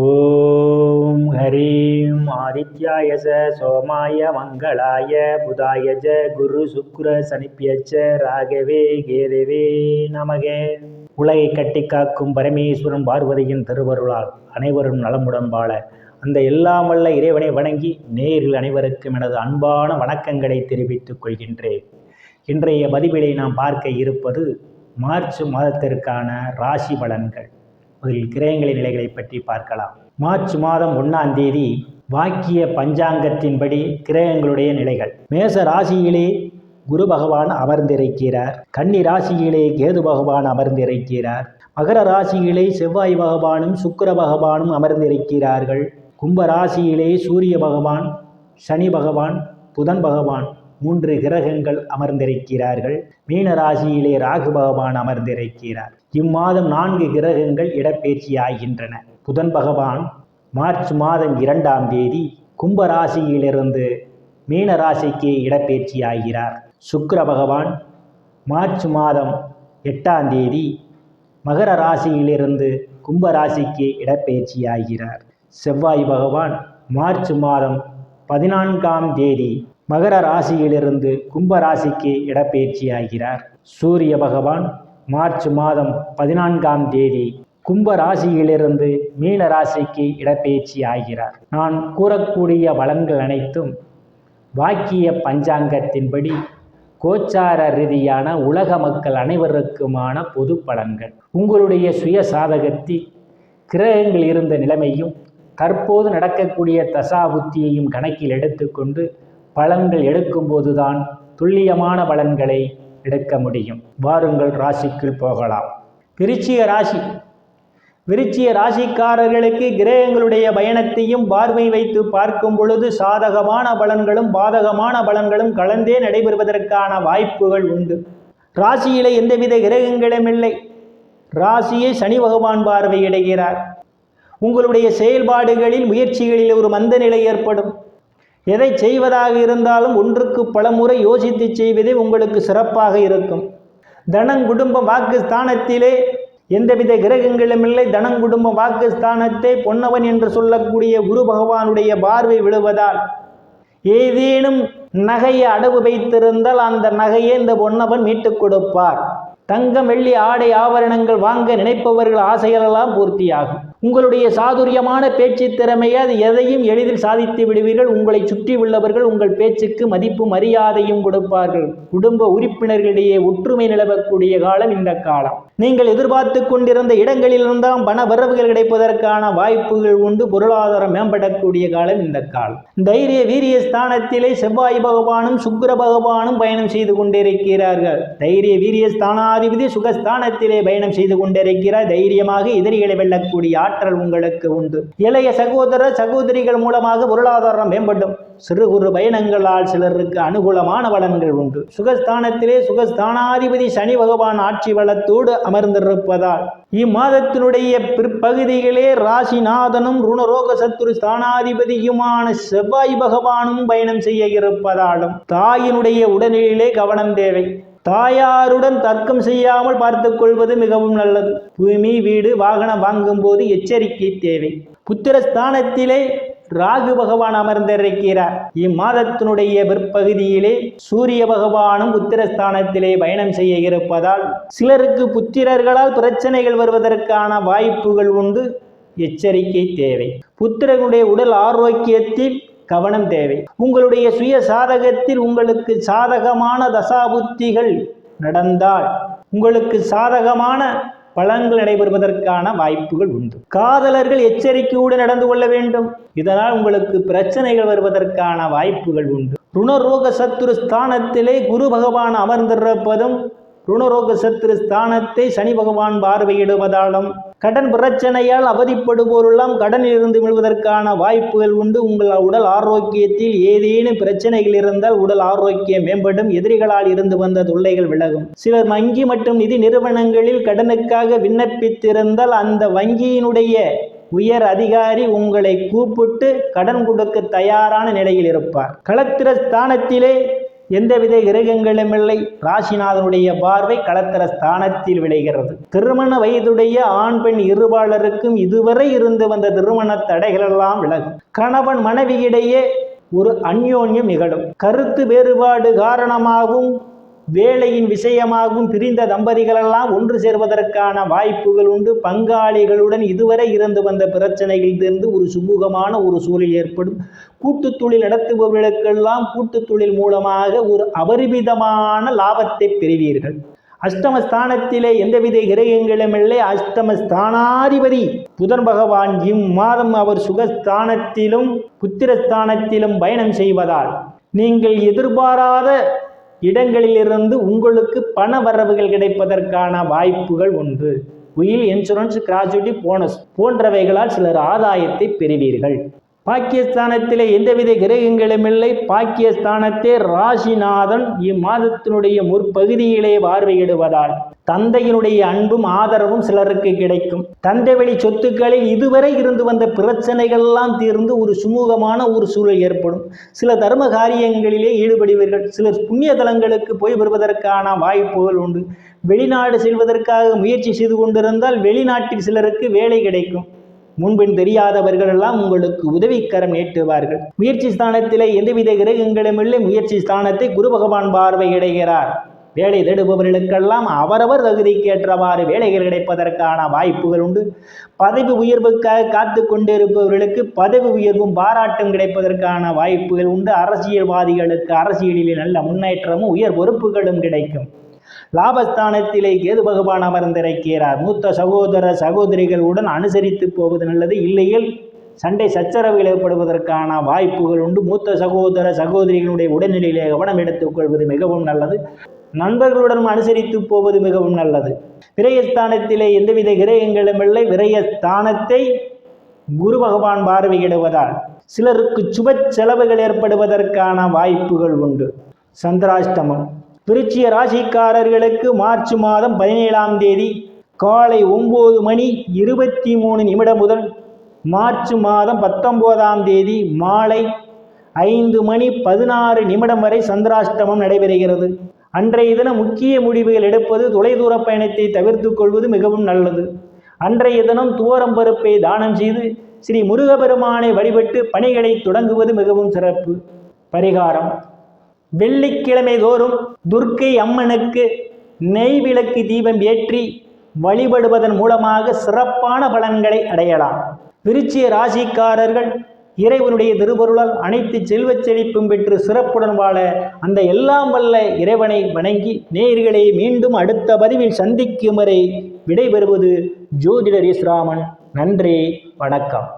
ஓம் ஹரீம் ஆதித்யாய ச சோமாய மங்களாய புதாய ஜ குரு சுக்ர சனிப்பியச்ச ராகவே கேதவே நமகே. உலகை கட்டி காக்கும் பரமேஸ்வரன் பார்வதியின் திருவருளால் அனைவரும் நலமுடன் வாழ அந்த எல்லாம் வல்ல இறைவனை வணங்கி நேரில் அனைவருக்கும் எனது அன்பான வணக்கங்களை தெரிவித்துக் கொள்கின்றேன். இன்றைய பதிவிலை நாம் பார்க்க இருப்பது மார்ச் மாதத்திற்கான ராசி பலன்கள். முதலில் கிரகங்களின் நிலைகளை பற்றி பார்க்கலாம். மார்ச் மாதம் ஒன்றாம் தேதி வாக்கிய பஞ்சாங்கத்தின்படி கிரகங்களுடைய நிலைகள். மேச ராசியிலே குரு பகவான் அமர்ந்திருக்கிறார். கன்னி ராசியிலே கேது பகவான் அமர்ந்திருக்கிறார். மகர ராசியிலே செவ்வாய் பகவானும் சுக்கிர பகவானும் அமர்ந்திருக்கிறார்கள். கும்ப ராசியிலே சூரிய பகவான் சனி பகவான் புதன் பகவான். மூன்று கிரகங்கள் அமர்ந்திருக்கிறார்கள். மீன ராசியிலே ராகு பகவான் அமர்ந்திருக்கிறார். இம்மாதம் நான்கு கிரகங்கள் இடப்பெயர்ச்சியாகின்றன. புதன் பகவான் மார்ச் மாதம் இரண்டாம் தேதி கும்ப ராசியிலிருந்து மீன ராசிக்கு இடப்பெயர்ச்சியாகிறார். சுக்கர பகவான் மார்ச் மாதம் எட்டாம் தேதி மகர ராசியிலிருந்து கும்ப ராசிக்கு இடப்பெயர்ச்சியாகிறார். செவ்வாய் பகவான் மார்ச் மாதம் பதினான்காம் தேதி மகர ராசியிலிருந்து கும்ப ராசிக்கு இடப்பெயர்ச்சியாகிறார் சூரிய பகவான் மார்ச் மாதம் பதினான்காம் தேதி கும்ப ராசியிலிருந்து மீன ராசிக்கு இடப்பெயர்ச்சி ஆகிறார். நான் கூறக்கூடிய வளங்கள் அனைத்தும் வாக்கிய பஞ்சாங்கத்தின்படி கோச்சார ரீதியான உலக மக்கள் அனைவருக்குமான பொது பலன்கள். உங்களுடைய சுய சாதகத்தில் கிரகங்கள் இருந்த நிலைமையும் தற்போது நடக்கக்கூடிய தசா புத்தியையும் கணக்கில் எடுத்துக்கொண்டு பலன்கள் எடுக்கும்போதுதான் துல்லியமான பலன்களை எடுக்க முடியும். வாருங்கள் ராசிக்குள் போகலாம். விருச்சிய ராசி. விருச்சிய ராசிக்காரர்களுக்கு கிரகங்களுடைய பயணத்தையும் பார்வை வைத்து பார்க்கும் பொழுது சாதகமான பலன்களும் பாதகமான பலன்களும் கலந்தே நடைபெறுவதற்கான வாய்ப்புகள் உண்டு. ராசியில எந்தவித கிரகங்களும் இல்லை. ராசியை சனி பகவான் பார்வையிடுகிறார். உங்களுடைய செயல்பாடுகளில் முயற்சிகளில் ஒரு மந்த நிலை ஏற்படும். எதை செய்வதாக இருந்தாலும் ஒன்றுக்கு பல முறை யோசித்து செய்வதே உங்களுக்கு சிறப்பாக இருக்கும். தனங் குடும்ப வாக்கு ஸ்தானத்திலே எந்தவித கிரகங்களும் இல்லை. தனம் குடும்ப வாக்கு ஸ்தானத்தை பொன்னவன் என்று சொல்லக்கூடிய குரு பகவானுடைய பார்வை விழுவதால் ஏதேனும் நகையை அடவு வைத்திருந்தால் அந்த நகையை இந்த பொன்னவன் மீட்டுக் கொடுப்பார். தங்கம் வெள்ளி ஆடை ஆபரணங்கள் வாங்க நினைப்பவர்கள் ஆசைகளெல்லாம் பூர்த்தியாகும். உங்களுடைய சாதுரியமான பேச்சு திறமையை அது எதையும் எளிதில் சாதித்து விடுவீர்கள். உங்களை சுற்றி உள்ளவர்கள் உங்கள் பேச்சுக்கு மதிப்பு மரியாதையும் கொடுப்பார்கள். குடும்ப உறுப்பினர்களிடையே ஒற்றுமை நிலவக்கூடிய காலம் இந்த காலம். நீங்கள் எதிர்பார்த்து கொண்டிருந்த இடங்களிலிருந்தாம் பண வரவுகள் கிடைப்பதற்கான வாய்ப்புகள் உண்டு பொருளாதாரம் மேம்படக்கூடிய காலம் இந்த காலம் தைரிய வீரிய ஸ்தானத்திலே செவ்வாய் பகவானும் சுக்கர பகவானும் பயணம் செய்து கொண்டிருக்கிறார்கள். தைரிய வீரிய ஸ்தானாதிபதி சுகஸ்தானத்திலே பயணம் செய்து கொண்டிருக்கிறார். தைரியமாக எதிரிகளை வெல்லக்கூடிய ஆற்றல் உங்களுக்கு உண்டு. இளைய சகோதர சகோதரிகள் மூலமாக பொருளாதாரம் மேம்படும். சிறு குறு பயணங்களால் சிலருக்கு அனுகூலமான பலன்கள் உண்டு. சுகஸ்தானத்திலே சுகஸ்தானாதிபதி சனி பகவான் ஆட்சி வளத்தோடு அமர்ந்திருப்பதால் இம்மாதத்தினுடைய பிற்பகுதிகளே ராசிநாதனும் ருணரோக சத்துரு ஸ்தானாதிபதியுமான செவ்வாய் பகவானும் பயணம் செய்ய இருப்பதாலும் தாயினுடைய உடனிலே கவனம் தேவை. தாயாருடன் தர்க்கம் செய்யாமல் பார்த்துக் கொள்வது மிகவும் நல்லது. பூமி வீடு வாகனம் வாங்கும் போது எச்சரிக்கை தேவை. புத்திரஸ்தானத்திலே ராகு பகவான் அமர்ந்திருக்கிறார். இம்மாதத்தினுடைய பிற்பகுதியிலே சூரிய பகவானும் புத்திரஸ்தானத்திலே பயணம் செய்ய இருப்பதால் சிலருக்கு புத்திரர்களால் பிரச்சனைகள் வருவதற்கான வாய்ப்புகள் உண்டு. எச்சரிக்கை தேவை. புத்திரனுடைய உடல் ஆரோக்கியத்தில் கவனம் தேவை. உங்களுடைய சுய சாதகத்தில் உங்களுக்கு சாதகமான தசாபுத்திகள் நடந்தால் உங்களுக்கு சாதகமான பழங்கள் நடைபெறுவதற்கான வாய்ப்புகள் உண்டு. காதலர்கள் எச்சரிக்கையோடு நடந்து கொள்ள வேண்டும். இதனால் உங்களுக்கு பிரச்சனைகள் வருவதற்கான வாய்ப்புகள் உண்டு. ருணரோக சத்துரு ஸ்தானத்திலே குரு பகவான் அமர்ந்திருப்பதும் ருணரோக சத்திரு ஸ்தானத்தை சனி பகவான் பார்வையிடுவதாலும் கடன் பிரச்சனையால் அவதிப்படுவோரெல்லாம் கடனில் இருந்து விழுவதற்கான வாய்ப்புகள் உண்டு. உங்கள் உடல் ஆரோக்கியத்தில் ஏதேனும் பிரச்சனைகள் இருந்தால் உடல் ஆரோக்கியம் மேம்படும். எதிரிகளால் இருந்து வந்த தொல்லைகள் விலகும். சிலர் வங்கி மற்றும் நிதி நிறுவனங்களில் கடனுக்காக விண்ணப்பித்திருந்தால் அந்த வங்கியினுடைய உயர் அதிகாரி உங்களை கூப்பிட்டு கடன் கொடுக்க தயாரான நிலையில் இருப்பார். களத்திர ஸ்தானத்திலே எந்தவித கிரகங்களும் இல்லை. ராசிநாதனுடைய பார்வை களத்திர ஸ்தானத்தில் விளைகிறது. திருமண வயதுடைய ஆண் பெண் இருபாளருக்கும் இதுவரை இருந்து வந்த திருமண தடைகளெல்லாம் விலகும். கணவன் மனைவியிடையே ஒரு அந்யோன்யம் நிகழும். கருத்து வேறுபாடு காரணமாகவும் வேலையின் விஷயமாகவும் பிரிந்த தம்பதிகளெல்லாம் ஒன்று சேர்வதற்கான வாய்ப்புகள் உண்டு. பங்காளிகளுடன் இதுவரை இருந்து வந்த பிரச்சனையிலிருந்து ஒரு சுமூகமான ஒரு சூழல் ஏற்படும். கூட்டுத் தொழில் நடத்துபவர்களுக்கெல்லாம் கூட்டுத் தொழில் மூலமாக ஒரு அபரிமிதமான லாபத்தை பெறுவீர்கள். அஷ்டமஸ்தானத்திலே எந்தவித கிரகங்களும் இல்லை. அஷ்டமஸ்தானாதிபதி புதன் பகவான் இம்மாதம் அவர் சுகஸ்தானத்திலும் புத்திரஸ்தானத்திலும் பயணம் செய்வதால் நீங்கள் எதிர்பாராத இடங்களிலிருந்து உங்களுக்கு பண வரவுகள் கிடைப்பதற்கான வாய்ப்புகள் உண்டு. உயில் இன்சூரன்ஸ் கிராஜுவிட்டி போனஸ் போன்றவைகளால் சிலர் ஆதாயத்தை பெறுவீர்கள். பாக்கியஸ்தானத்திலே எந்தவித கிரகங்களும் இல்லை. பாக்கியஸ்தானத்தே ராசிநாதன் இம்மாதத்தினுடைய முற்பகுதியிலே பார்வையிடுவதால் தந்தையினுடைய அன்பும் ஆதரவும் சிலருக்கு கிடைக்கும். தந்தை வழி சொத்துக்களில் இதுவரை இருந்து வந்த பிரச்சனைகள்லாம் தீர்ந்து ஒரு சுமூகமான ஒரு சூழல் ஏற்படும். சில தர்ம காரியங்களிலே ஈடுபடுவீர்கள். சிலர் புண்ணிய தலங்களுக்கு போய் வருவதற்கான வாய்ப்புகள் உண்டு. வெளிநாடு செல்வதற்காக முயற்சி செய்து கொண்டிருந்தால் வெளிநாட்டில் சிலருக்கு வேலை கிடைக்கும். முன்பின் தெரியாதவர்களெல்லாம் உங்களுக்கு உதவிக்கரம் நீட்டுவார்கள் முயற்சி ஸ்தானத்திலே எந்தவித கிரகங்களுமில்லை. முயற்சி ஸ்தானத்தை குரு பகவான் பார்வையிடுகிறார். வேலை தேடுபவர்களுக்கெல்லாம் அவரவர் தகுதிக்கு ஏற்றவாறு வேலைகள் கிடைப்பதற்கான வாய்ப்புகள் உண்டு. பதவி உயர்வுக்காக காத்து கொண்டிருப்பவர்களுக்கு பதவி உயர்வும் பாராட்டும் கிடைப்பதற்கான வாய்ப்புகள் உண்டு. அரசியல்வாதிகளுக்கு அரசியலில் நல்ல முன்னேற்றமும் உயர் பொறுப்புகளும் கிடைக்கும். லாபஸ்தானத்திலே கேது பகவான் அமர்ந்திருக்கிறார். மூத்த சகோதர சகோதரிகளுடன் அனுசரித்து போவது நல்லது. இல்லையில் சண்டை சச்சரவுகள் ஏற்படுவதற்கான வாய்ப்புகள் உண்டு. மூத்த சகோதர சகோதரிகளுடைய உடல்நிலையிலே கவனம் எடுத்துக்கொள்வது மிகவும் நல்லது. நண்பர்களுடன் அனுசரித்து போவது மிகவும் நல்லது. விரயஸ்தானத்திலே எந்தவித கிரகங்களும் இல்லை. விரயஸ்தானத்தை குரு பகவான் பார்வையிடுவதால் சிலருக்கு சுப செலவுகள் ஏற்படுவதற்கான வாய்ப்புகள் உண்டு. சந்திராஷ்டமம். திருச்சிய ராசிக்காரர்களுக்கு மார்ச் மாதம் பதினேழாம் தேதி காலை ஒம்பது மணி இருபத்தி மூணு நிமிடம் முதல் மார்ச் மாதம் பத்தொம்போதாம் தேதி மாலை ஐந்து மணி பதினாறு நிமிடம் வரை சந்திராஷ்டமம் நடைபெறுகிறது. அன்றைய தினம் முக்கிய முடிவுகள் எடுப்பது தொலைதூர பயணத்தை தவிர்த்து கொள்வது மிகவும் நல்லது. அன்றைய தினம் துவரம் பருப்பை தானம் செய்து ஸ்ரீ முருகபெருமானை வழிபட்டு பணிகளை தொடங்குவது மிகவும் சிறப்பு. பரிகாரம். வெள்ளிக்கிழமை தோறும் துர்க்கை அம்மனுக்கு நெய் விளக்கு தீபம் ஏற்றி வழிபடுவதன் மூலமாக சிறப்பான பலன்களை அடையலாம். விருச்சிய ராசிக்காரர்கள் இறைவனுடைய திருவருளால் அனைத்து செல்வச் செழிப்பும் பெற்று சிறப்புடன் வாழ அந்த எல்லாம் வல்ல இறைவனை வணங்கி நேர்களை மீண்டும் அடுத்த பதிவில் சந்திக்கும் வரை விடைபெறுவது ஜோதிடர் இஸ்ராமன் நன்றி வணக்கம்.